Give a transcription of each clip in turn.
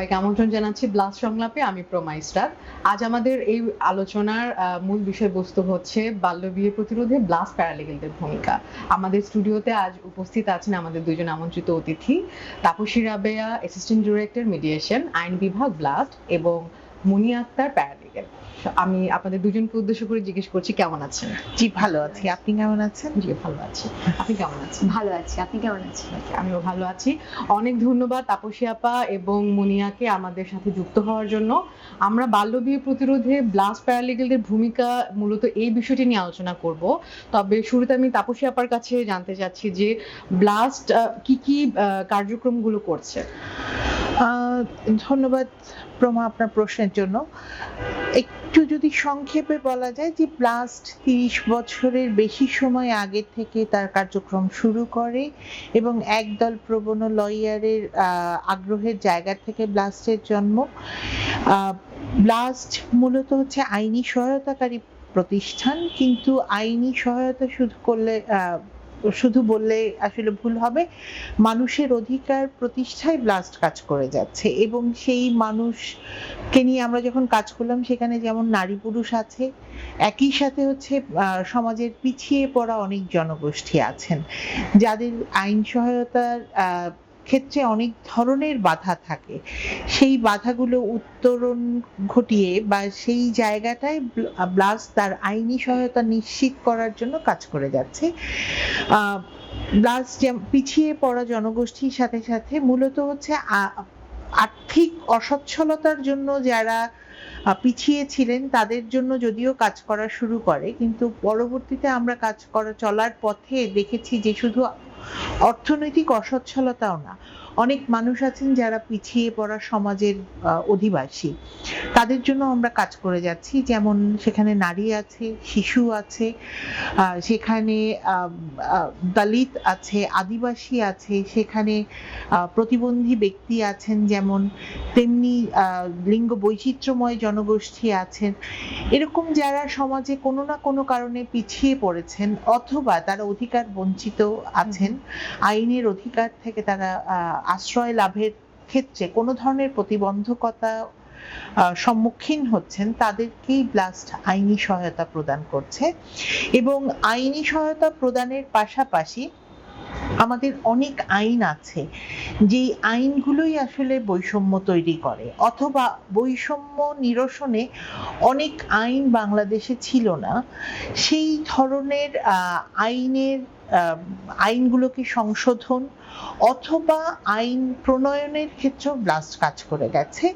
সবাইকে আমন্ত্রণ জানাচ্ছি ব্লাস সংলাপে, আমি প্রমাইস্টার আজ আমাদের এই আলোচনার মূল বিষয়বস্তু হচ্ছে বাল্যবিয়ে প্রতিরোধে ব্লাস প্যারালিগেলদের ভূমিকা। আমাদের স্টুডিওতে আজ উপস্থিত আছেন আমাদের দুজন আমন্ত্রিত অতিথি, Tapasi Rabeya assistant director mediation আইন বিভাগ ব্লাস্ট এবং মুনি আক্তার প্যারালিগেল আমি আপনাদের দুজনকে উদ্দেশ্য করে জিজ্ঞেস করছি কেমন আছেন? জি ভালো আছি। আপনি কেমন আছেন? জি ভালো আছি। আপনি কেমন আছেন? ভালো আছি। আপনি কেমন আছেন? আমিও ভালো আছি। অনেক ধন্যবাদ তাপসী আপা এবং মুনিয়াকে আমাদের সাথে যুক্ত হওয়ার জন্য। আমরা বাল্যবিয়ে প্রতিরোধে ব্লাস্ট প্যারালিগেলদের ভূমিকা মূলত এই বিষয়টি নিয়ে আলোচনা করব। তবে শুরুতে আমি তাপসী আপার কাছে জানতে চাচ্ছি যে ব্লাস্ট কি কি কার্যক্রমগুলো করছে? ধন্যবাদ প্রমা আপনার প্রশ্নের জন্য। একটু যদি সংক্ষেপে বলা যায় যে ব্লাস্ট তিরিশ বছরের বেশি সময় আগে থেকে তার কার্যক্রম শুরু করে এবং একদল প্রবণ লয়ারের আগ্রহের জায়গা থেকে ব্লাস্টের জন্ম। ব্লাস্ট মূলত হচ্ছে আইনি সহায়তাকারী প্রতিষ্ঠান, কিন্তু আইনি সহায়তা শুধু করলে শুধু বললে আসলে ভুল হবে মানুষের অধিকার প্রতিষ্ঠায় ব্লাস্ট কাজ করে যাচ্ছে এবং সেই মানুষকে নিয়ে আমরা যখন কাজ করলাম সেখানে যেমন নারী পুরুষ আছে একই সাথে হচ্ছে সমাজের পিছিয়ে পড়া অনেক জনগোষ্ঠী আছেন যাদের আইন সহায়তার আহ, ক্ষেত্রে অনেক ধরনের বাধা থাকে। সেই বাধাগুলো উত্তরণ ঘটিয়ে বা সেই জায়গাটায় ব্লাস্ট তার আইনি সহায়তা নিশ্চিত করার জন্য কাজ করে যাচ্ছে। আহ, পিছিয়ে পড়া জনগোষ্ঠীর সাথে সাথে মূলত হচ্ছে আর্থিক অসচ্ছলতার জন্য যারা পিছিয়ে ছিলেন তাদের জন্য যদিও কাজ করা শুরু করে কিন্তু পরবর্তীতে আমরা কাজ করা চলার পথে দেখেছি যে শুধু অর্থনৈতিক অসচ্ছলতাও না। অনেক মানুষ আছেন যারা পিছিয়ে পড়া সমাজের অধিবাসী। তাদের জন্য আমরা কাজ করে যাচ্ছি। যেমন সেখানে নারী আছে শিশু আছে সেখানে দলিত আছে আদিবাসী আছে সেখানে প্রতিবন্ধী ব্যক্তি আছেন যেমন তেমনি আহ, লিঙ্গ বৈচিত্র্যময় জনগোষ্ঠী আছেন। এরকম যারা সমাজে কোনো না কোনো কারণে পিছিয়ে পড়েছেন অথবা তারা অধিকার বঞ্চিত আছেন আইনের অধিকার থেকে তারা আহ, আশ্রয় লাভের ক্ষেত্রে কোনো ধরনের প্রতিবন্ধকতা সম্মুখীন হচ্ছেন, তাদেরকেই ব্লাস্ট আইনি সহায়তা প্রদান করছে। এবং আইনি সহায়তা প্রদানের পাশাপাশি আমাদের অনেক আইন আছে, যেই আইনগুলোই আসলে বৈষম্য তৈরি করে। অথবা বৈষম্য নিরসনে অনেক আইন বাংলাদেশে ছিল না, সেই ধরনের আইনের আইনগুলোকে সংশোধন অথবা আইন প্রণয়নের ক্ষেত্রেও ব্লাস্ট কাজ করে গেছে।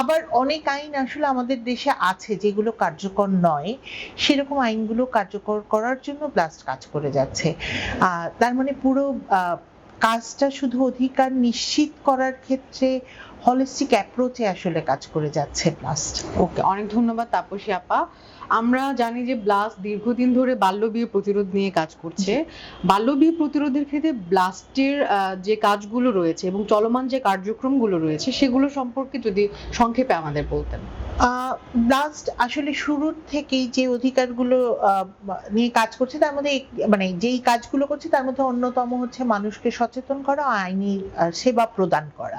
আবার অনেক আইন আসলে আমাদের দেশে আছে যেগুলো কার্যকর নয়, সেরকম আইনগুলো কার্যকর করার জন্য ব্লাস্ট কাজ করে যাচ্ছে। তার মানে পুরো কাজটা শুধু অধিকার নিশ্চিত করার ক্ষেত্রে হলিস্টিক অ্যাপ্রোচে আসলে কাজ করে যাচ্ছে ব্লাস্ট। ওকে অনেক ধন্যবাদ তাপসী আপা। আমরা জানি যে ব্লাস্ট দীর্ঘদিন ধরে বাল্যবিয়ে প্রতিরোধ নিয়ে কাজ করছে। বাল্যবিয়ে প্রতিরোধের ক্ষেত্রে ব্লাস্টের যে কাজগুলো রয়েছে এবং চলমান যে কার্যক্রমগুলো রয়েছে সেগুলো সম্পর্কে যদি সংক্ষেপে আমাদের বলতেন। ব্লাস্ট আসলে শুরুর থেকেই যে অধিকারগুলো নিয়ে কাজ করছে তার মধ্যে মানে যেই কাজগুলো করছে তার মধ্যে অন্যতম হচ্ছে মানুষকে সচেতন করা আইনি সেবা প্রদান করা।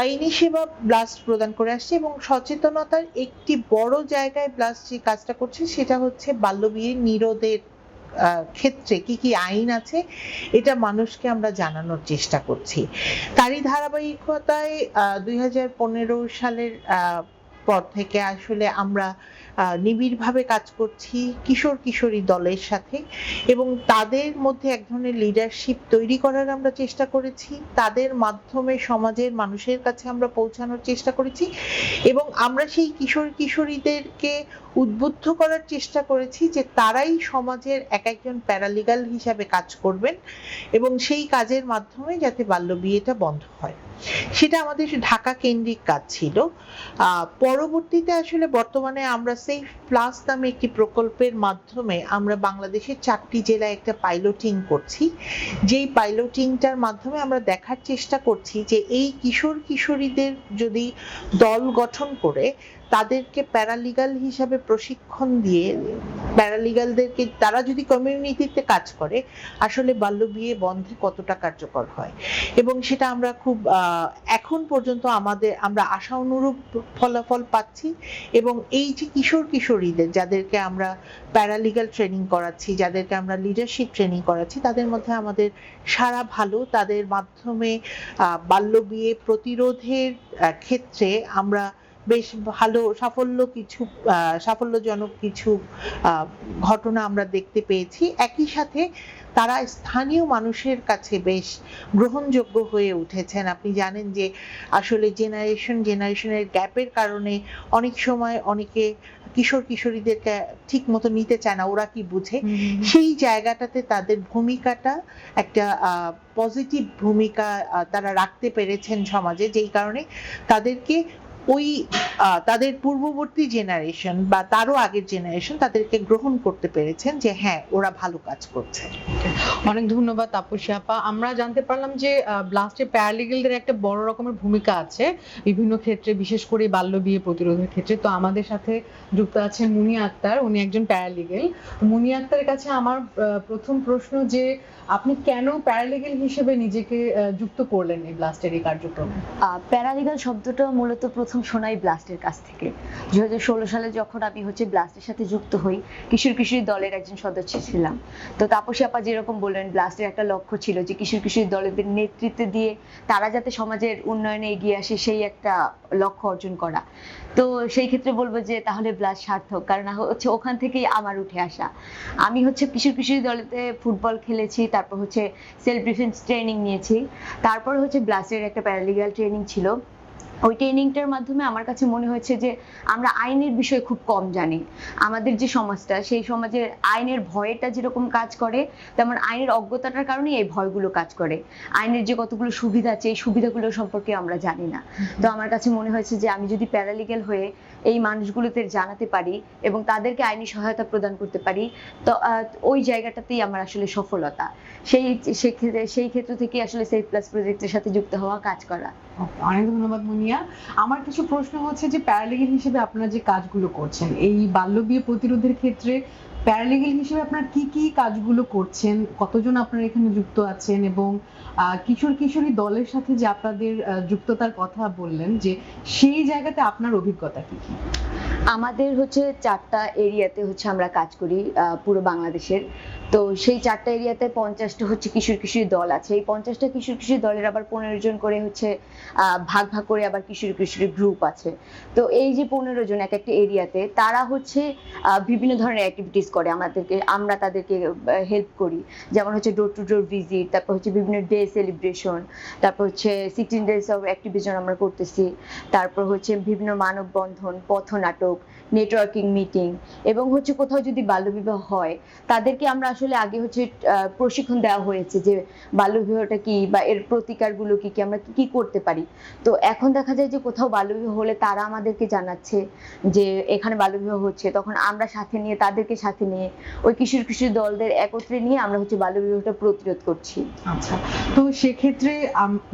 আইনি সেবা ব্লাস্ট প্রদান করে আসছে এবং সচেতনতার একটি বড় জায়গায় ব্লাস্ট যে কাজটা করছে, সেটা হচ্ছে বাল্যবিয়ে নিরোধের ক্ষেত্রে কি কি আইন আছে, এটা মানুষকে আমরা জানানোর চেষ্টা করছি। তারই ধারাবাহিকতায় দুই সালের পর থেকে আসলে আমরা নিবিড়ভাবে কাজ করছি কিশোর কিশোরী দলের সাথে এবং তাদের মধ্যে এক ধরনের লিডারশিপ তৈরি করার আমরা চেষ্টা করেছি। তাদের মাধ্যমে সমাজের মানুষের কাছে আমরা পৌঁছানোর চেষ্টা করেছি এবং আমরা সেই কিশোর কিশোরীদেরকে উদ্বুদ্ধ করার চেষ্টা করেছি যে তারাই সমাজের এক একজন প্যারালিগাল হিসাবে কাজ করবেন এবং সেই কাজের মাধ্যমে যাতে বাল্য বিয়েটা বন্ধ হয়। সেটা আমাদের ঢাকা কেন্দ্রিক কাজ ছিল। পরবর্তীতে আসলে বর্তমানে আমরা সেফ প্লাস নামে একটি প্রকল্পের মাধ্যমে আমরা বাংলাদেশের চারটি জেলায় একটা পাইলটিং করছি। যেই পাইলটিংটার মাধ্যমে আমরা দেখার চেষ্টা করছি যে এই কিশোর কিশোরীদের যদি দল গঠন করে তাদেরকে প্যারালিগাল হিসাবে প্রশিক্ষণ দিয়ে প্যারালিগালদেরকে তারা যদি কমিউনিটিতে কাজ করে আসলে বাল্যবিয়ে বন্ধে কতটা কার্যকর হয়? এবং সেটা আমরা খুব এখন পর্যন্ত আমাদের আমরা আশা অনুরূপ ফলাফল পাচ্ছি এবং এই যে কিশোর কিশোরীদের যাদেরকে আমরা প্যারালিগাল ট্রেনিং করাচ্ছি যাদেরকে আমরা লিডারশিপ ট্রেনিং করাচ্ছি তাদের মধ্যে আমাদের সারা ভালো তাদের মাধ্যমে আহ, বাল্যবিয়ে প্রতিরোধের ক্ষেত্রে আমরা বেশ ভালো সাফল্য কিছু সাফল্যজনক কিছু ঘটনা আমরা দেখতে পেয়েছি। একই সাথে তারা স্থানীয় মানুষের কাছে বেশ গ্রহণযোগ্য হয়ে উঠেছেন। আপনি জানেন যে আসলে জেনারেশন জেনারেশনের গ্যাপের কারণে অনেক সময় অনেকে কিশোর কিশোরীদেরকে ঠিক মতো নিতে চায় না ওরা কি বুঝে? সেই জায়গাটাতে তাদের ভূমিকাটা একটা পজিটিভ ভূমিকা তারা রাখতে পেরেছেন সমাজে যেই কারণে তাদেরকে ওই তাদের পূর্ববর্তী জেনারেশন বা তারও আগের জেনারেশন তাদেরকে গ্রহণ করতে পেরেছেন যে হ্যাঁ ওরা ভালো কাজ করছে। অনেক ধন্যবাদ তাপসী আপা। আমরা জানতে পারলাম যে ব্লাস্টে প্যারালিগেলদের একটা বড় রকমের ভূমিকা আছে বিভিন্ন ক্ষেত্রে বিশেষ করে বাল্য বিয়ে প্রতিরোধের ক্ষেত্রে। তো আমাদের সাথে যুক্ত আছেন মুনিয়া আক্তার উনি একজন প্যারালিগেল মুনিয়া আক্তারের কাছে আমার আহ, প্রথম প্রশ্ন যে আপনি কেন প্যারালিগেল হিসেবে নিজেকে আহ, যুক্ত করলেন এই ব্লাস্টের এই কার্যক্রমে? প্যারালিগাল শব্দটা মূলত প্রথম শোনাই ব্লাস্টের কাছ থেকে। দুই হাজার ষোলো সালে যখন আমি হচ্ছে ব্লাস্টের সাথে যুক্ত হই, কিশোর কিশোরী দলের একজন সদস্য ছিলাম। তো তাপসী আপা যেরকম বললেন, ব্লাস্টের একটা লক্ষ্য ছিল যে কিশোর কিশোরী দলের নেতৃত্বে দিয়ে তারা যাতে সমাজের উন্নয়নে এগিয়ে আসে, সেই একটা লক্ষ্য অর্জন করা। তো সেই ক্ষেত্রে বলব যে তাহলে ব্লাস্ট সার্থক, কারণ হচ্ছে ওখান থেকেই আমার উঠে আসা। আমি হচ্ছে কিশোর কিশোরী দলেতে ফুটবল খেলেছি, তারপর হচ্ছে সেলফ ডিফেন্স ট্রেনিং নিয়েছি। তারপর হচ্ছে ব্লাস্টের একটা প্যারালিগাল ট্রেনিং ছিল। ওই ট্রেনিংটার মাধ্যমে আমার কাছে মনে হয়েছে যে আমরা আইনের বিষয়ে খুব কম জানি। আমাদের যে সমাজটা সেই সমাজে আইনের ভয়টা যেরকম কাজ করে তেমন আইনের অজ্ঞতাটার কারণে এই ভয়গুলো কাজ করে। আইনের যে কতগুলো সুবিধা আছে এই সুবিধাগুলো সম্পর্কে আমরা জানি না। তো আমার কাছে মনে হয়েছে যে আমি যদি প্যারালিগেল হয়ে এই মানুষগুলোতে জানাতে পারি এবং তাদেরকে আইনি সহায়তা প্রদান করতে পারি তো ওই জায়গাটাতেই আমার আসলে সফলতা। সেই সেক্ষেত্রে সেই ক্ষেত্র থেকে আসলে সেফ প্লাস প্রজেক্টের সাথে যুক্ত হওয়া কাজ করা। অনেক ধন্যবাদ, মুনিয়া। আমার কিছু প্রশ্ন হচ্ছে যে প্যারালিগেল হিসেবে আপনারা যে কাজগুলো করছেন, এই বাল্য বিয়ে প্রতিরোধের ক্ষেত্রে প্যারালিগেল হিসেবে আপনারা কি কি কাজগুলো করছেন, কতজন আপনারা এখানে যুক্ত আছেন এবং কিশোর কিশোরী দলের সাথে যে আপনাদের যুক্ততার কথা বললেন যে সেই জায়গাতে আপনার অভিজ্ঞতা কি কি? আমাদের হচ্ছে চারটা এরিয়াতে হচ্ছে আমরা কাজ করি পুরো বাংলাদেশের। তো সেই চারটা এরিয়াতে পঞ্চাশটা হচ্ছে কিশোর কিশোরী দল আছে। এই পঞ্চাশটা কিশোর কিশোরী দলের আবার পনেরো জন করে হচ্ছে ভাগ ভাগ করে আবার কিশোর কিশোরী গ্রুপ আছে। তো এই যে পনেরো জন এক একটা এরিয়াতে, তারা হচ্ছে বিভিন্ন ধরনের অ্যাক্টিভিটিস করে আমাদেরকে, আমরা তাদেরকে হেল্প করি। যেমন হচ্ছে ডোর টু ডোর ভিজিট তারপর হচ্ছে বিভিন্ন ডে সেলিব্রেশন তারপর হচ্ছে সিক্সটিন ডেজ অফ অ্যাক্টিভিশন আমরা করতেছি। তারপর হচ্ছে বিভিন্ন মানববন্ধন, পথনাটক নেটওয়ার্কিং মিটিং এবং হচ্ছে কোথাও যদি বাল্যবিবাহ হয়, তাদেরকে আমরা আসলে আগে হচ্ছে প্রশিক্ষণ দেওয়া হয়েছে যে বাল্যবিবাহটা কি বা এর প্রতিকারগুলো কি কি আমরা কি করতে পারি। তো এখন দেখা যায় যে কোথাও বাল্যবিবাহ হলে তারা আমাদেরকে জানাচ্ছে যে এখানে বাল্যবিবাহ হচ্ছে, তখন আমরা সাথে নিয়ে, তাদেরকে সাথে নিয়ে, ওই কিশোর কিশোর দলদের একত্রে নিয়ে আমরা হচ্ছে বাল্যবিবাহটা প্রতিরোধ করছি। আচ্ছা তো সেক্ষেত্রে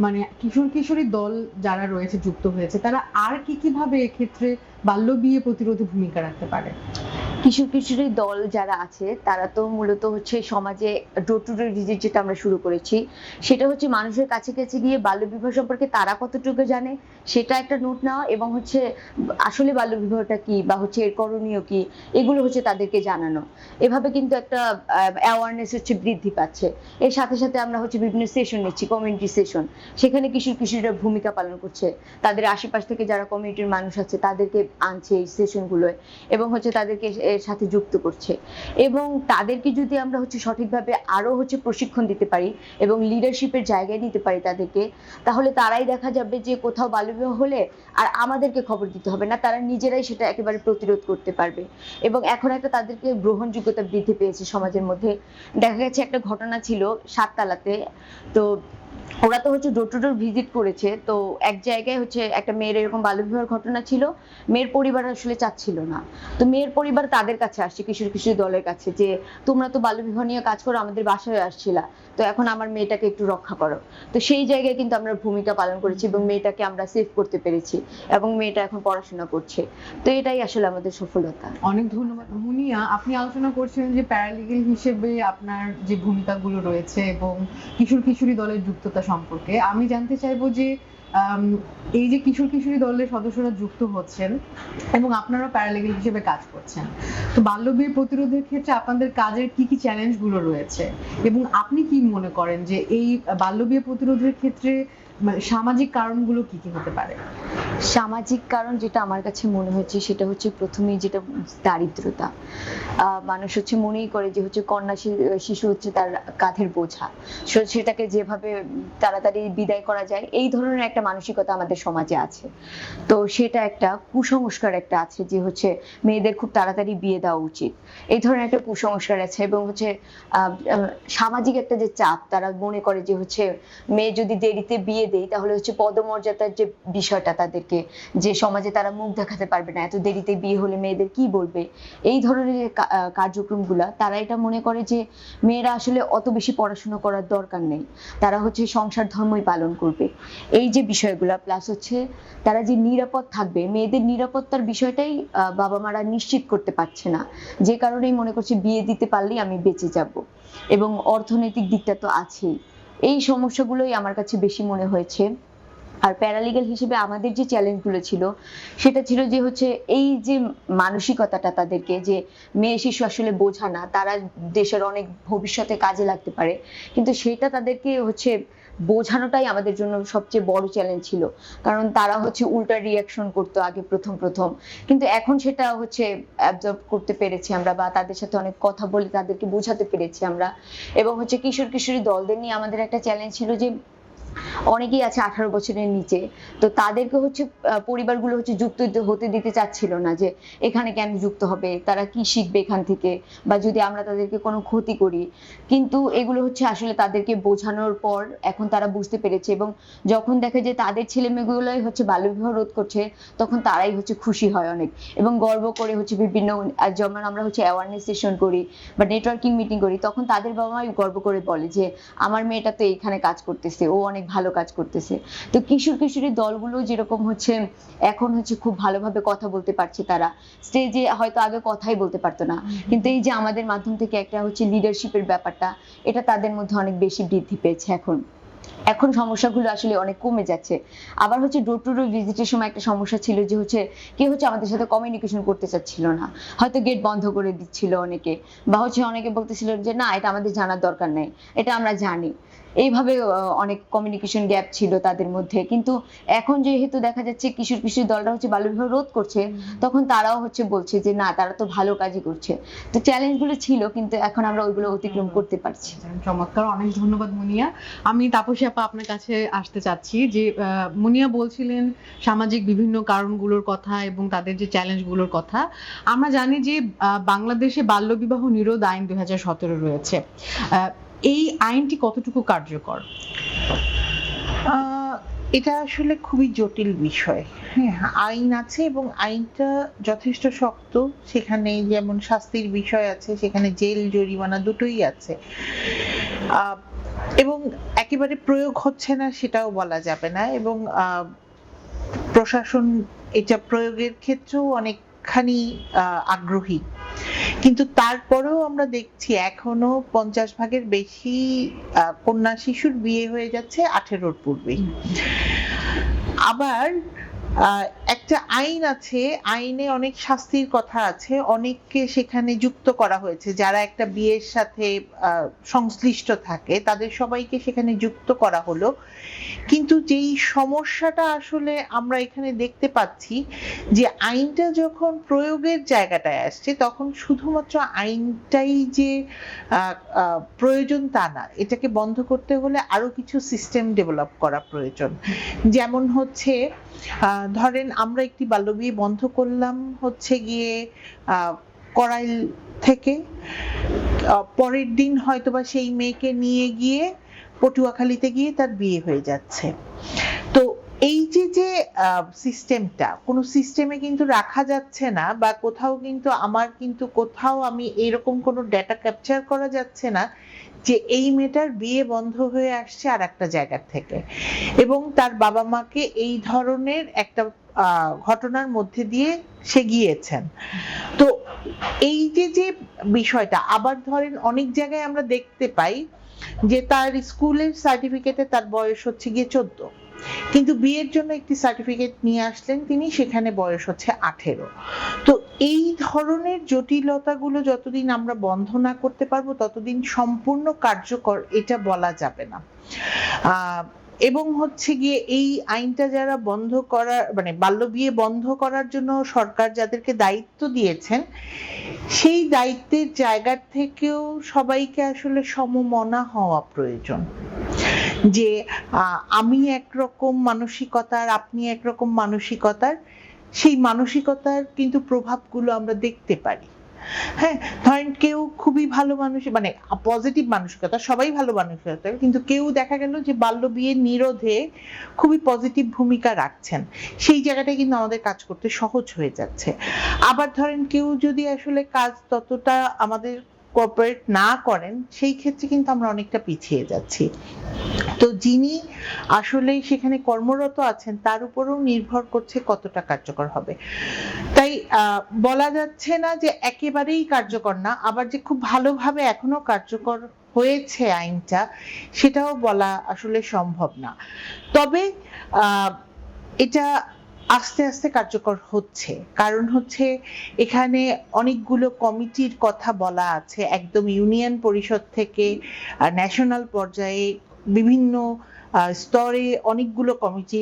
মানে কিশোর কিশোরী দল যারা রয়েছে, যুক্ত হয়েছে, তারা আর কি কি ভাবে এক্ষেত্রে বাল্য বিয়ে প্রতিরোধে ভূমিকা রাখতে পারে? কিশোর কিশোরী দল যারা আছে, তারা তো মূলত হচ্ছে সমাজে ডোর টু ডোর যেটা আমরা শুরু করেছি, সেটা হচ্ছে মানুষের কাছে কাছে গিয়ে বাল্যবিবাহ সম্পর্কে তারা কতটুকু জানে, সেটা একটা নোট নেওয়া এবং হচ্ছে আসলে বাল্যবিবাহটা কি বা হচ্ছে এর করণীয় কি, এগুলো হচ্ছে তাদেরকে জানানো। এভাবে কিন্তু একটা অ্যাওয়ারনেস হচ্ছে বৃদ্ধি পাচ্ছে। এর সাথে সাথে আমরা হচ্ছে বিভিন্ন সেশন নিচ্ছি কমিউনিটি সেশন সেখানে কিশোর কিশোরীরা ভূমিকা পালন করছে। তাদের আশেপাশ থেকে যারা কমিউনিটির মানুষ আছে, তাদেরকে আনছে এই সেশনগুলোয় এবং হচ্ছে তাদেরকে এর সাথে যুক্ত করছে। এবং তাদেরকে যদি আমরা হচ্ছে সঠিকভাবে আরও হচ্ছে প্রশিক্ষণ দিতে পারি এবং লিডারশিপের জায়গায় নিতে পারি তাদেরকে, তাহলে তারাই দেখা যাবে যে কোথাও বাল্যবিবাহ হলে আর আমাদেরকে খবর দিতে হবে না, তারা নিজেরাই সেটা একেবারে প্রতিরোধ করতে পারবে। এবং এখন একটা তাদেরকে গ্রহণযোগ্যতা বৃদ্ধি পেয়েছে সমাজের মধ্যে। দেখা গেছে একটা ঘটনা ছিল সাততলাতে। তো ওরা তো হচ্ছে ডোর টু ডোর ভিজিট করেছে, তো এক জায়গায় হচ্ছে একটা মেয়ের এরকম বাল্যবিবাহের ঘটনা ছিল, মেয়ের পরিবার আসলে চাচ্ছিল না। তো মেয়ের পরিবার তাদের কাছে আসছে, কিশোর কিশোরী দলের কাছে, যে তোমরা তো বাল্যবিবাহ নিয়ে কাজ করো, আমাদের বাসায় আসছিলা। তো এখন আমার মেয়েটাকে একটু রক্ষা করো। তো সেই জায়গায় কিন্তু আমরা ভূমিকা পালন করেছি এবং মেয়েটাকে আমরা সেভ করতে পেরেছি এবং মেয়েটা এখন পড়াশোনা করছে। তো এটাই আসলে আমাদের সফলতা। অনেক ধন্যবাদ। মুনিয়া, আপনি আলোচনা করছিলেন যে প্যারালিগেল হিসেবে আপনার যে ভূমিকাগুলো রয়েছে এবং কিশোর কিশোরী দলের যুক্ততা সম্পর্কে, আমি জানতে চাইব যে এই যে কিশোর কিশোরী দলের সদস্যরা যুক্ত হচ্ছেন এবং আপনারা প্যারালিগেল হিসেবে কাজ করছেন, তো বাল্যবিয়ে প্রতিরোধের ক্ষেত্রে আপনাদের কাজের কি কি চ্যালেঞ্জগুলো রয়েছে? এবং আপনি কি মনে করেন যে এই বাল্যবিয়ে প্রতিরোধের ক্ষেত্রে মানে সামাজিক কারণগুলো কি কি হতে পারে? সামাজিক কারণ যেটা আমার কাছে মনে হচ্ছে সেটা হচ্ছে প্রথমেই যেটা দারিদ্রতা। মানুষ হচ্ছে মনেই করে যে হচ্ছে কন্যা শিশু হচ্ছে তার কাঁধের বোঝা। সেটাকে যেভাবে তাড়াতাড়ি বিদায় করা যায়, এই ধরনের একটা মানসিকতা আমাদের সমাজে আছে। তো সেটা একটা কুসংস্কার একটা আছে যে হচ্ছে মেয়েদের খুব তাড়াতাড়ি বিয়ে দেওয়া উচিত। এই ধরনের একটা কুসংস্কার আছে এবং হচ্ছে সামাজিক একটা যে চাপ, তারা মনে করে যে হচ্ছে মেয়ে যদি দেরিতে বিয়ে দেয় তাহলে হচ্ছে পদমর্যাদার যে বিষয়টা তাদেরকে, যে সমাজে তারা মুখ দেখাতে পারবে না, এত দেরিতে বিয়ে হলে মেয়েদের কি বলবে? এই ধরনের কার্যক্রমগুলা, তারা এটা মনে করে যে মেয়েরা আসলে অত বেশি পড়াশোনা করার দরকার নেই। তারা হচ্ছে সংসার ধর্মই পালন করবে। এই যে বিষয়গুলা প্লাস হচ্ছে তারা যে নিরাপদ থাকবে, মেয়েদের নিরাপত্তার বিষয়টাই বাবা মারা নিশ্চিত করতে পারছে না। যে কারণেই মনে করছে বিয়ে দিতে পারলেই আমি বেঁচে যাব। এবং অর্থনৈতিক দিকটা তো আছেই। এই সমস্যাগুলোই আমার কাছে বেশি মনে হয়েছে। আর প্যারালিগাল হিসেবে আমাদের যে চ্যালেঞ্জগুলো ছিল, সেটা ছিল যে হচ্ছে এই যে মানসিকতাটা তাদেরকে, যে মেয়ে শিশু আসলে বোঝা না তারা দেশের অনেক ভবিষ্যতে কাজে লাগতে পারে। কিন্তু সেটা তাদেরকে হচ্ছে বোঝানোটাই আমাদের জন্য সবচেয়ে বড় চ্যালেঞ্জ ছিল। কারণ তারা হচ্ছে উল্টা রিয়াকশন করতো আগে প্রথম প্রথম। কিন্তু এখন সেটা হচ্ছে অ্যাবজর্ব করতে পেরেছি আমরা বা তাদের সাথে অনেক কথা বলে তাদেরকে বোঝাতে পেরেছি আমরা। এবং হচ্ছে কিশোর কিশোরী দলদের নিয়ে আমাদের একটা চ্যালেঞ্জ ছিল যে অনেকেই আছে আঠারো বছরের নিচে। তো তাদেরকে হচ্ছে পরিবারগুলো হচ্ছে যুক্ত হতে দিতে চাচ্ছিল না যে এখানে কেন যুক্ত হবে, তারা কি শিখবে এখান থেকে, বা যদি আমরা তাদেরকে কোনো ক্ষতি করি। কিন্তু এগুলো হচ্ছে আসলে তাদেরকে বোঝানোর পর এখন তারা বুঝতে পেরেছে এবং যখন দেখে যে তাদের ছেলে মেয়েগুলোই হচ্ছে বাল্যবিবাহ রোধ করছে, তখন তারাই হচ্ছে খুশি হয় অনেক এবং গর্ব করে হচ্ছে বিভিন্ন যেমন আমরা হচ্ছে অ্যাওয়ারনেস সেশন করি বা নেটওয়ার্কিং মিটিং করি, তখন তাদের বাবা মাই গর্ব করে বলে যে, আমার মেয়েটা তো এইখানে কাজ করতেছে, ও অনেক ভালো কাজ করতেছে। তো কিশোর কিশোরী দলগুলো যেরকম হচ্ছে এখন হচ্ছে খুব ভালোভাবে কথা বলতে পারছে তারা। স্টেজে হয়তো আগে কথাই বলতে পারতো না। কিন্তু এই যে আমাদের মাধ্যম থেকে একটা হচ্ছে লিডারশিপের ব্যাপারটা এটা তাদের মধ্যে অনেক বেশি বৃদ্ধি পেয়েছে এখন। এখন সমস্যাগুলো আসলে অনেক কমে যাচ্ছে। আবার হচ্ছে ডোর টু ডোর ভিজিটের সময় একটা সমস্যা ছিল যে হচ্ছে কেউ হচ্ছে আমাদের সাথে কমিউনিকেশন করতে চাচ্ছিল না। হয়তো গেট বন্ধ করে দিচ্ছিল অনেকে। বা হচ্ছে অনেকে বলতেছিল যে না এটা আমাদের জানার দরকার নেই। এটা আমরা জানি। এইভাবে অনেক কমিউনিকেশন গ্যাপ ছিল তাদের মধ্যে। কিন্তু এখন যেহেতু দেখা যাচ্ছে কিশোর কিশোর দলরা হচ্ছে বাল্যবিবাহ রোধ করছে তখন তারাও হচ্ছে বলছে যে না তারা তো ভালো কাজই করছে। তো চ্যালেঞ্জগুলো ছিল কিন্তু এখন আমরা ওইগুলো অতিক্রম করতে পারছি। চমৎকার অনেক ধন্যবাদ মুনিয়া। আমি তাপসী আপা আপনার কাছে আসতে চাচ্ছি যে মুনিয়া বলছিলেন সামাজিক বিভিন্ন কারণগুলোর কথা এবং তাদের যে চ্যালেঞ্জগুলোর কথা। আমরা জানি যে বাংলাদেশে বাল্যবিবাহ নিরোধ আইন দুই হাজার সতেরো রয়েছে। আহ, এই আইনটি কতটুকু কার্যকর? এটা আসলে খুবই জটিল বিষয়। হ্যাঁ আইন আছে এবং আইনটা যথেষ্ট শক্ত। সেখানে যেমন শাস্তির বিষয় আছে, সেখানে জেল, জরিমানা দুটোই আছে। এবং একেবারে প্রয়োগ হচ্ছে না সেটাও বলা যাবে না এবং প্রশাসন এটা প্রয়োগের ক্ষেত্রেও অনেকখানি আগ্রহী। কিন্তু তারপরেও আমরা দেখছি এখনও পঞ্চাশ ভাগের বেশি কন্যা শিশুর বিয়ে হয়ে যাচ্ছে আঠেরোর পূর্বেই। আবার একটা আইন আছে আইনে অনেক শাস্তির কথা আছে অনেককে সেখানে যুক্ত করা হয়েছে। যারা একটা বিয়ের সাথে সংশ্লিষ্ট থাকে তাদের সবাইকে সেখানে যুক্ত করা হলো। কিন্তু যেই সমস্যাটা আসলে আমরা এখানে দেখতে পাচ্ছি যে আইনটা যখন প্রয়োগের জায়গাটায় আসছে তখন শুধুমাত্র আইনটাই যে প্রয়োজন তা না। এটাকে বন্ধ করতে হলে আরও কিছু সিস্টেম ডেভেলপ করা প্রয়োজন। যেমন হচ্ছে আহ, ধরেন আমরা একটি বাল্যবিয়ে বন্ধ করলাম হচ্ছে গিয়ে করাইল থেকে। পরের দিন হয়তোবা সেই মেয়েকে নিয়ে গিয়ে পটুয়াখালীতে গিয়ে তার বিয়ে হয়ে যাচ্ছে। তো এই যে যে সিস্টেমটা কোনো সিস্টেমে কিন্তু রাখা যাচ্ছে না বা কোথাও কিন্তু আমার কিন্তু কোথাও আমি এরকম কোনো ডেটা ক্যাপচার করা যাচ্ছে না যে এই মেয়েটার বিয়ে বন্ধ হয়ে আসছে আর একটা জায়গার থেকে। এবং তার বাবা মাকে এই ধরনের একটা ঘটনার মধ্যে দিয়ে সে গিয়েছেন। তো এই যে যে বিষয়টা, আবার ধরেন অনেক জায়গায় আমরা দেখতে পাই যে তার স্কুলের সার্টিফিকেটে তার বয়স হচ্ছে গিয়ে চোদ্দ। কিন্তু বিয়ের জন্য একটি সার্টিফিকেট নিয়ে আসলেন তিনি, সেখানে বয়স হচ্ছে আঠেরো। তো এই ধরনের জটিলতাগুলো যতদিন আমরা বন্ধ না করতে পারব, ততদিন সম্পূর্ণ কার্যকর এটা বলা যাবে না। এবং হচ্ছে গিয়ে এই আইনটা যারা বন্ধ করার মানে বাল্যবিয়ে বন্ধ করার জন্য সরকার যাদেরকে দায়িত্ব দিয়েছেন, সেই দায়িত্বের জায়গা থেকেও সবাইকে আসলে সমমনা হওয়া প্রয়োজন। যে আমি একরকম মানসিকতার, আপনি একরকম মানসিকতার, সেই মানসিকতার কিন্তু প্রভাবগুলো আমরা দেখতে পারি। হ্যাঁ ধরেন কেউ খুবই ভালো মানুষ মানে পজিটিভ মানসিকতা, সবাই ভালো মানসিকতা কিন্তু কেউ দেখা গেল যে বাল্য বিয়ে নিরোধে খুবই পজিটিভ ভূমিকা রাখছেন। সেই জায়গাটা কিন্তু আমাদের কাজ করতে সহজ হয়ে যাচ্ছে। আবার ধরেন কেউ যদি আসলে কাজ ততটা আমাদের কোঅপারেট না করেন, সেই ক্ষেত্রে কিন্তু আমরা অনেকটা পিছিয়ে যাচ্ছি। তো যিনি আসলে সেখানে কর্মরত আছেন, তার উপরেও নির্ভর করছে কতটা কার্যকর হবে। তাই বলা যাচ্ছে না যে একেবারেই কার্যকর না, আবার যে খুব ভালোভাবে এখনও কার্যকর হয়েছে আইনটা, সেটাও বলা আসলে সম্ভব না। তবে এটা আস্তে আস্তে কার্যকর হচ্ছে। কারণ হচ্ছে এখানে অনেকগুলো কমিটির কথা বলা আছে। একদম ইউনিয়ন পরিষদ থেকে ন্যাশনাল পর্যায়ে বিভিন্ন স্তরে অনেকগুলো কমিটি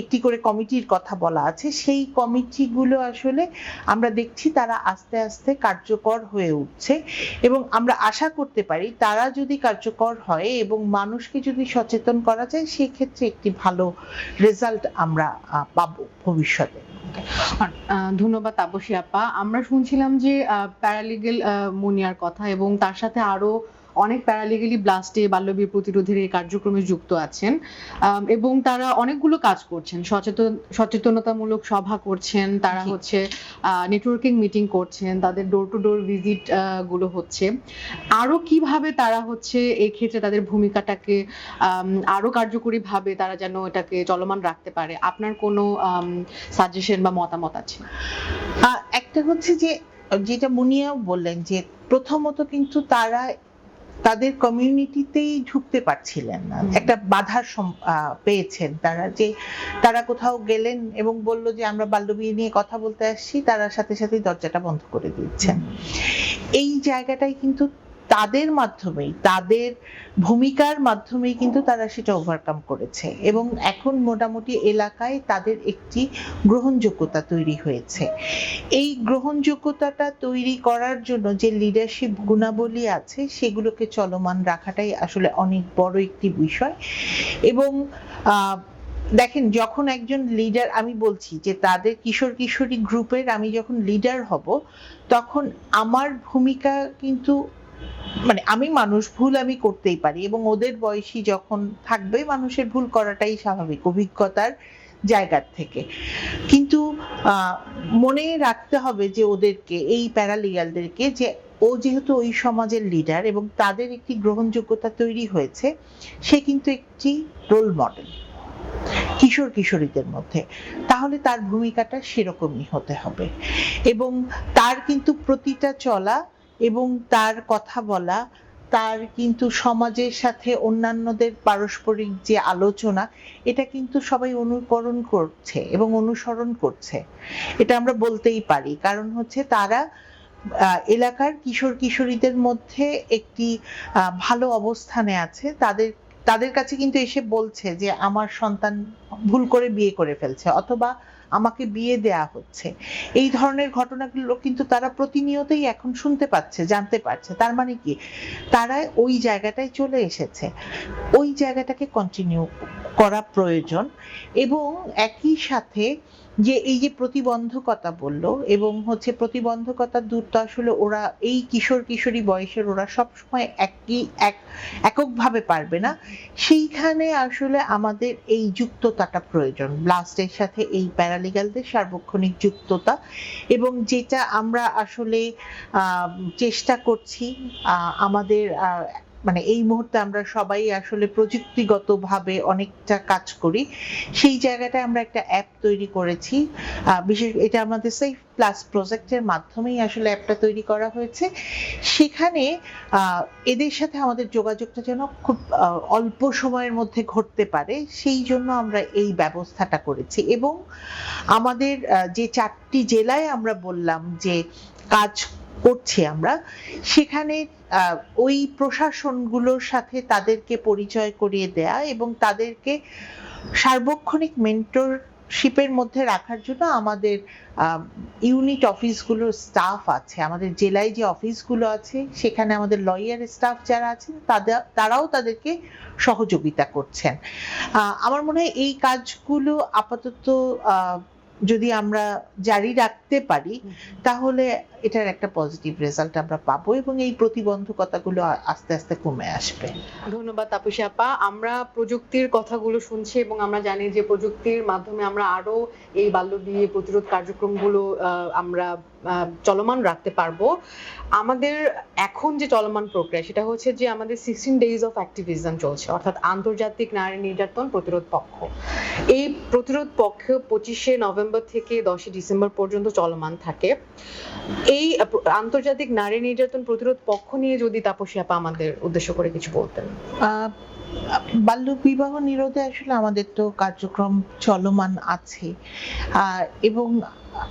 একটি করে কমিটির কথা বলা আছে। সেই কমিটিগুলো আসলে আমরা দেখছি তারা আস্তে আস্তে কার্যকর হয়ে উঠছে এবং আমরা আশা করতে পারি তারা যদি কার্যকর হয় এবং মানুষকে যদি সচেতন করা যায়, সেক্ষেত্রে একটি ভালো রেজাল্ট আমরা পাবো ভবিষ্যতে। ধন্যবাদ তাপসী আপা। আমরা শুনছিলাম যে প্যারালিগেল মুনিয়ার কথা এবং তার সাথে আরও অনেক প্যারালিগেলি ব্লাস্টে বাল্যবিয়ে প্রতিরোধের এই কার্যক্রমে যুক্ত আছেন এবং তারা অনেকগুলো কাজ করছেন। সচেতন সচেতনতামূলক সভা করছেন তারা হচ্ছে নেটওয়ার্কিং মিটিং করছেন তাদের ডোর টু ডোর ভিজিটগুলো হচ্ছে। আরও কীভাবে তারা হচ্ছে এই ক্ষেত্রে তাদের ভূমিকাটাকে আরও কার্যকরী ভাবে তারা যেন এটাকে চলমান রাখতে পারে আপনার কোনো সাজেশন বা মতামত আছে? একটা হচ্ছে যে যেটা মুনিয়া বললেন যে প্রথমত কিন্তু তারা তাদের কমিউনিটিতেই ঢুকতে পারছিলেন না। একটা আহ, পেয়েছেন তারা যে তারা কোথাও গেলেন এবং বলল যে আমরা বাল্যবিয়ে নিয়ে কথা বলতে আসছি তারা সাথে সাথে দরজাটা বন্ধ করে দিচ্ছেন এই জায়গাটাই কিন্তু তাদের মাধ্যমেই, তাদের ভূমিকার মাধ্যমেই কিন্তু তারা সেটা ওভারকাম করেছে। এবং এখন মোটামুটি এলাকায় তাদের একটি গ্রহণযোগ্যতা তৈরি হয়েছে। এই গ্রহণযোগ্যতাটা তৈরি করার জন্য যে লিডারশিপ গুণাবলী আছে, সেগুলোকে চলমান রাখাটাই আসলে অনেক বড় একটি বিষয়। এবং দেখেন, যখন একজন লিডার আমি বলছি যে তাদের কিশোর কিশোরী গ্রুপের আমি যখন লিডার হব, তখন আমার ভূমিকা কিন্তু মানে আমি মানুষ, ভুল আমি করতেই পারি এবং ওদের বয়সী যখন থাকবে, মানুষের ভুল করাটাই স্বাভাবিক অভিজ্ঞতার জায়গার থেকে। কিন্তু মনে রাখতে হবে যে ওদেরকে, এই প্যারালিগালদেরকে যে ও যেহেতু ওই সমাজের লিডার এবং তাদের একটি গ্রহণযোগ্যতা তৈরি হয়েছে, সে কিন্তু একটি রোল মডেল কিশোর কিশোরীদের মধ্যে। তাহলে তার ভূমিকাটা সেরকমই হতে হবে এবং তার কিন্তু প্রতিটা চলা এবং তার কথা বলা, তার কিন্তু সমাজের সাথে অন্যান্যদের পারস্পরিক যে আলোচনা, এটা কিন্তু সবাই অনুকরণ করছে এবং অনুসরণ করছে। এটা আমরা বলতেই পারি। কারণ হচ্ছে তারা এলাকার কিশোর কিশোরীদের মধ্যে একটি ভালো অবস্থানে আছে। তাদের তাদের কাছে কিন্তু এসে বলছে যে, আমার সন্তান ভুল করে বিয়ে করে ফেলছে। অথবা আমাকে বিয়ে দেয়া হচ্ছে। এই ধরনের ঘটনাগুলো কিন্তু তারা প্রতিনিয়তই এখন শুনতে পাচ্ছে, জানতে পারছে। তার মানে কি? তারা ওই জায়গাটায় চলে এসেছে। ওই জায়গাটাকে কন্টিনিউ করা প্রয়োজন এবং একই সাথে যে এই যে প্রতিবন্ধকতা বলল এবং হচ্ছে প্রতিবন্ধকতা দূর তো আসলে ওরা এই কিশোর কিশোরী বয়সের ওরা সবসময় একই, এক, এককভাবে পারবে না। সেইখানে আসলে আমাদের এই যুক্ততাটা প্রয়োজন। ব্লাস্টের সাথে এই প্যারালিগালদের সার্বক্ষণিক যুক্ততা এবং যেটা আমরা আসলে চেষ্টা করছি আমাদের মানে এই মুহূর্তে আমরা সবাই আসলে প্রযুক্তিগতভাবে অনেকটা কাজ করি। সেই জায়গাটায় আমরা একটা অ্যাপ তৈরি করেছি। বিশেষ এটা আমাদের সেফ প্লাস প্রজেক্টের মাধ্যমেই আসলে অ্যাপটা তৈরি করা হয়েছে। সেখানে এদের সাথে আমাদের যোগাযোগটা যেন খুব অল্প সময়ের মধ্যে ঘটতে পারে, সেই জন্য আমরা এই ব্যবস্থাটা করেছি। এবং আমাদের যে চারটি জেলায় আমরা বললাম যে কাজ করছি আমরা, সেখানে ওই প্রশাসনগুলোর সাথে তাদেরকে পরিচয় করিয়ে দেয়া এবং তাদেরকে সার্বক্ষণিক মেন্টরশিপের মধ্যে রাখার জন্য আমাদের ইউনিট অফিসগুলোর স্টাফ আছে। আমাদের জেলায় যে অফিসগুলো আছে, সেখানে আমাদের লয়ার স্টাফ যারা আছেন তাদের তারাও তাদেরকে সহযোগিতা করছেন। আমার মনে হয় এই কাজগুলো আপাতত যদি আমরা জারি রাখতে পারি তাহলে এটার একটা পজিটিভ রেজাল্ট আমরা পাবো এবং এই প্রতিবন্ধকতাগুলো আস্তে আস্তে কমে আসবে। ধন্যবাদ তাপসী আপা। আমরা প্রযুক্তির কথাগুলো শুনছি এবং আমরা জানি যে প্রযুক্তির মাধ্যমে আমরা আরও এই বাল্য বিয়ে প্রতিরোধ কার্যক্রমগুলো আহ, আমরা চলমান রাখতে পারব। আমাদের এখন যে চলমান প্রক্রিয়া, সেটা হচ্ছে যে আমাদের সিক্সটিন ডেজ অফ অ্যাক্টিভিজম চলছে, অর্থাৎ আন্তর্জাতিক নারী নির্যাতন প্রতিরোধ পক্ষ। এই প্রতিরোধ পক্ষ পঁচিশে নভেম্বর থেকে দশই ডিসেম্বর পর্যন্ত চলমান থাকে। এই আন্তর্জাতিক নারী নির্যাতন প্রতিরোধ পক্ষ নিয়ে যদি তাপসী আপা আমাদের উদ্দেশ্য করে কিছু বলতেন। বাল্য বিবাহ নিরোধে আসলে আমাদের তো কার্যক্রম চলমান আছে। এবং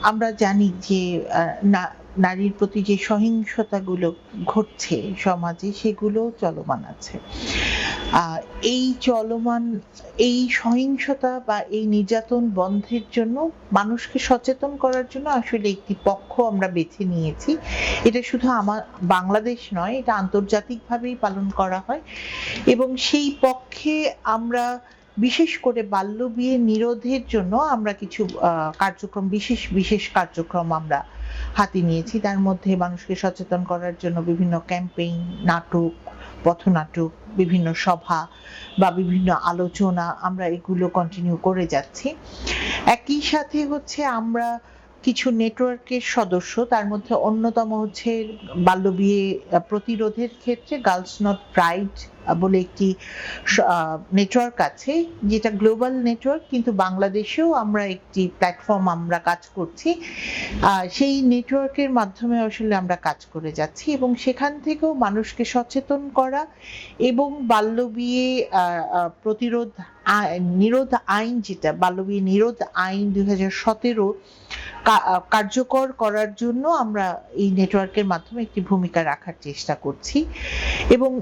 আমরা জানি যে নারীর প্রতি যে সহিংসতাগুলো ঘটছে সমাজে সেগুলো চলমান আছে। এই চলমান, এই সহিংসতা বা এই নির্যাতন বন্ধের জন্য মানুষকে সচেতন করার জন্য আসলে একটি পক্ষ আমরা বেছে নিয়েছি। এটা শুধু আমার বাংলাদেশ নয়, এটা আন্তর্জাতিকভাবেই পালন করা হয়। এবং সেই পক্ষে আমরা বিশেষ করে বাল্য বিয়ে নিরোধের জন্য আমরা কিছু কার্যক্রম বিশেষ বিশেষ কার্যক্রম আমরা হাতে নিয়েছি। তার মধ্যে মানুষকে সচেতন করার জন্য বিভিন্ন ক্যাম্পেইন নাটক পথনাটক বিভিন্ন সভা বা বিভিন্ন আলোচনা আমরা এগুলো কন্টিনিউ করে যাচ্ছি। একই সাথে হচ্ছে আমরা কিছু নেটওয়ার্কের সদস্য তার মধ্যে অন্যতম হচ্ছে বাল্যবিয়ে আহ, প্রতিরোধের ক্ষেত্রে গার্লস নট প্রাইড বলে একটি নেটওয়ার্ক আছে যেটা গ্লোবাল নেটওয়ার্ক কিন্তু বাংলাদেশেও আমরা একটি প্ল্যাটফর্ম আমরা কাজ করছি। সেই নেটওয়ার্কের মাধ্যমে আসলে আমরা কাজ করে যাচ্ছি এবং সেখান থেকেও মানুষকে সচেতন করা এবং বাল্যবিয়ে আহ, আহ, প্রতিরোধ নিরোধ আইন যেটা বাল্যবিয়ে নিরোধ আইন দুই হাজার সতেরো কার্যকর করার জন্য আমরা এই নেটওয়ার্কের মাধ্যমে একটি ভূমিকা রাখার চেষ্টা করছি। এবং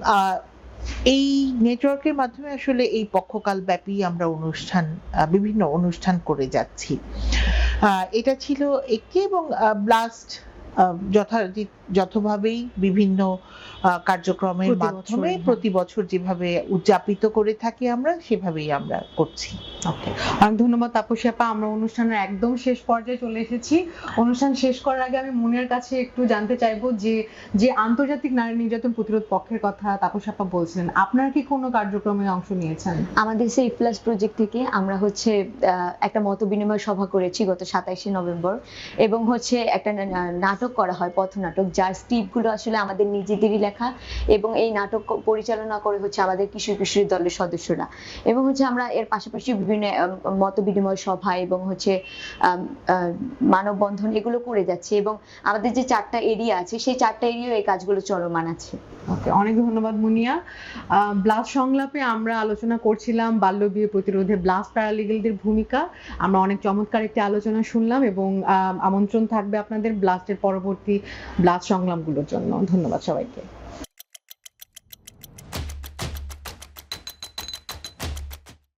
এই নেটওয়ার্কের মাধ্যমে আসলে এই পক্ষকাল ব্যাপী আমরা অনুষ্ঠান বিভিন্ন অনুষ্ঠান করে যাচ্ছি। এটা ছিল একটি এবং ব্লাস্ট যথারীতি যথাভাবেই বিভিন্ন কার্যক্রমের মাধ্যমে হ্যাঁ। প্রতি বছর যেভাবে উদযাপিত করে থাকি আমরা সেভাবেই আমরা করছি। অনেক ধন্যবাদ তাপসী আপা। আমরা অনুষ্ঠানের একদম শেষ পর্যায়ে চলে এসেছি। অনুষ্ঠান শেষ করার আগে আমি মনের কাছে একটু জানতে চাইব যে যে আন্তর্জাতিক নারী নির্যাতন প্রতিরোধ পক্ষের কথা তাপসী আপা বলছিলেন আপনারা কি কোনো কার্যক্রমে অংশ নিয়েছেন? আমাদের সেই প্লাস প্রজেক্ট থেকে আমরা হচ্ছে আহ, একটা মত বিনিময় সভা করেছি গত সাতাইশে নভেম্বর এবং হচ্ছে একটা না- না- নাটক করা হয়, পথনাটক, যার স্ক্রিপ্টগুলো আসলে আমাদের নিজেদেরই লেখা এবং এই নাটক পরিচালনা করে হচ্ছে আমাদের কিশোর কিশোরী দলের সদস্যরা। এবং হচ্ছে আমরা এর পাশাপাশি বিভিন্ন মত বিনিময় সভা এবং হচ্ছে মানববন্ধন এগুলো করে যাচ্ছে এবং আমাদের যে চারটা এরিয়া আছে, সেই চারটা এরিয়াও এই কাজগুলো চলমান আছে। অনেক ধন্যবাদ মুনিয়া। ব্লাস্ট সংলাপে আমরা আলোচনা করছিলাম বাল্য বিয়ে প্রতিরোধে ব্লাস্ট প্যারালিগেলদের ভূমিকা। আমরা অনেক চমৎকার একটি আলোচনা শুনলাম এবং আমন্ত্রণ থাকবে আপনাদের ব্লাস্টের পরবর্তী ব্লাড সংগ্রামগুলোর জন্য। ধন্যবাদ সবাইকে।